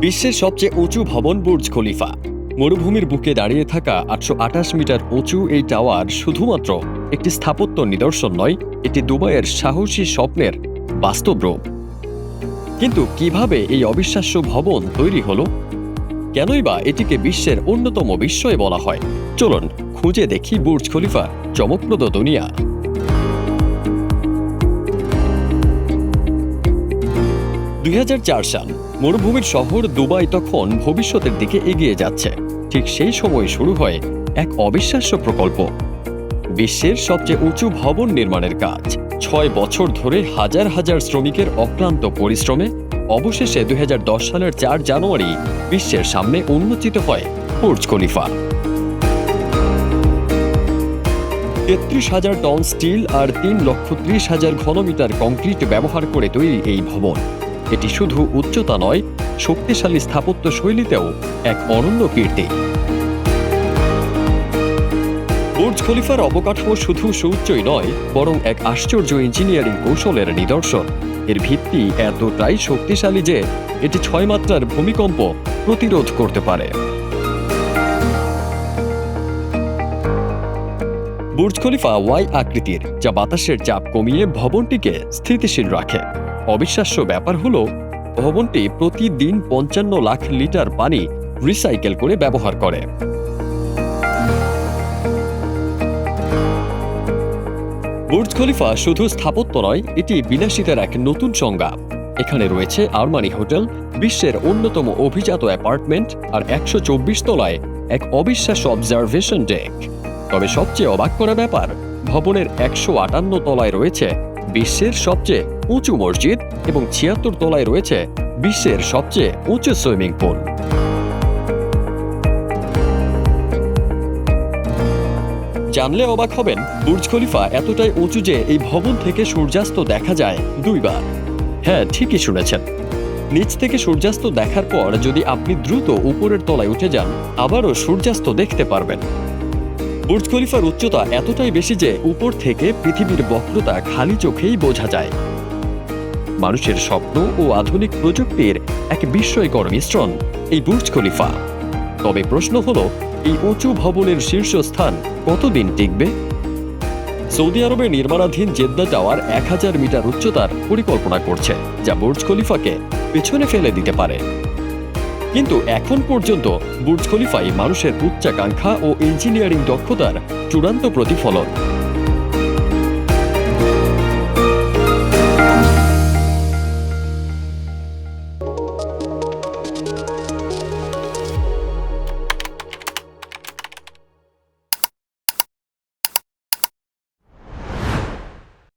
বিশ্বের সবচেয়ে উঁচু ভবন বুর্জ খলিফা। মরুভূমির বুকে দাঁড়িয়ে থাকা আটশো আঠাশ মিটার উঁচু এই টাওয়ার শুধুমাত্র একটি স্থাপত্য নিদর্শন নয়, এটি দুবাইয়ের সাহসী স্বপ্নের বাস্তব রূপ। কিন্তু কীভাবে এই অবিশ্বাস্য ভবন তৈরি হলো? কেনই বা এটিকে বিশ্বের অন্যতম বিস্ময় বলা হয়? চলুন খুঁজে দেখি বুর্জ খলিফা চমকপ্রদ দুনিয়া। দুই হাজার চার সাল মরুভূমির শহর দুবাই তখন ভবিষ্যতের দিকে এগিয়ে যাচ্ছে। ঠিক সেই সময় শুরু হয় এক অবিশ্বাস্য প্রকল্প। বিশ্বের সবচেয়ে উঁচু ভবন নির্মাণের কাজ। ছয় বছর ধরে হাজার হাজার শ্রমিকের অক্লান্ত পরিশ্রমে অবশেষে দুই হাজার দশ সালের চার জানুয়ারি বিশ্বের সামনে উন্মোচিত হয় বুর্জ খলিফা। তেত্রিশ হাজার টন স্টিল আর তিন লক্ষ ত্রিশ হাজার ঘনমিটার কংক্রিট ব্যবহার করে তৈরি এই ভবন। এটি শুধু উচ্চতা নয়, শক্তিশালী স্থাপত্য শৈলীতেও এক অনন্য কীর্তি। বুর্জ খলিফার অবকাঠামো শুধু সৌচ্চই নয়, বরং এক আশ্চর্য ইঞ্জিনিয়ারিং কৌশলের নিদর্শন। এর ভিত্তি এতটাই শক্তিশালী যে, এটি ছয় মাত্রার ভূমিকম্প প্রতিরোধ করতে পারে। বুর্জ খলিফা ওয়াই আকৃতির, যা বাতাসের চাপ কমিয়ে ভবনটিকে স্থিতিশীল রাখে। অবিশ্বাস্য ব্যাপার হলো, ভবনটি প্রতিদিন পঞ্চান্ন লাখ লিটার পানি রিসাইকেল করে ব্যবহার করে। বুর্জ খলিফা শুধু স্থাপত্য নয়, এটি বিলাসিতার এক নতুন সংজ্ঞা। এখানে রয়েছে আরমানি হোটেল, বিশ্বের অন্যতম অভিজাত অ্যাপার্টমেন্ট আর একশো চব্বিশ তলায় এক অবিশ্বাস্য অবজারভেশন ডেক। তবে সবচেয়ে অবাক করা ব্যাপার, ভবনের একশো আটান্ন তলায় রয়েছে বিশ্বের সবচেয়ে উঁচু মসজিদ এবং ছিয়াত্তর তলায় রয়েছে বিশ্বের সবচেয়ে উঁচু সুইমিং পুল। জানলে অবাক হবেন, বুর্জ খলিফা এতটাই উঁচু যে এই ভবন থেকে সূর্যাস্ত দেখা যায় দুইবার। হ্যাঁ ঠিকই শুনেছেন। নিচ থেকে সূর্যাস্ত দেখার পর যদি আপনি দ্রুত উপরের তলায় উঠে যান, আবারও সূর্যাস্ত দেখতে পারবেন। বুর্জ খলিফার উচ্চতা এতটাই বেশি যে উপর থেকে পৃথিবীর বক্রতা খালি চোখেই বোঝা যায়। মানুষের স্বপ্ন ও আধুনিক প্রযুক্তির এক বিস্ময়কর মিশ্রণ এই বুর্জ খলিফা। তবে প্রশ্ন হল, এই উঁচু ভবনের শীর্ষস্থান কতদিন টিকবে? সৌদি আরবে নির্মাণাধীন জেদ্দা টাওয়ার এক হাজার মিটার উচ্চতার পরিকল্পনা করছে, যা বুর্জ খলিফাকে পেছনে ফেলে দিতে পারে। কিন্তু এখন পর্যন্ত বুর্জ খলিফাই মানুষের উচ্চাকাঙ্ক্ষা ও ইঞ্জিনিয়ারিং দক্ষতার চূড়ান্ত প্রতিফলন।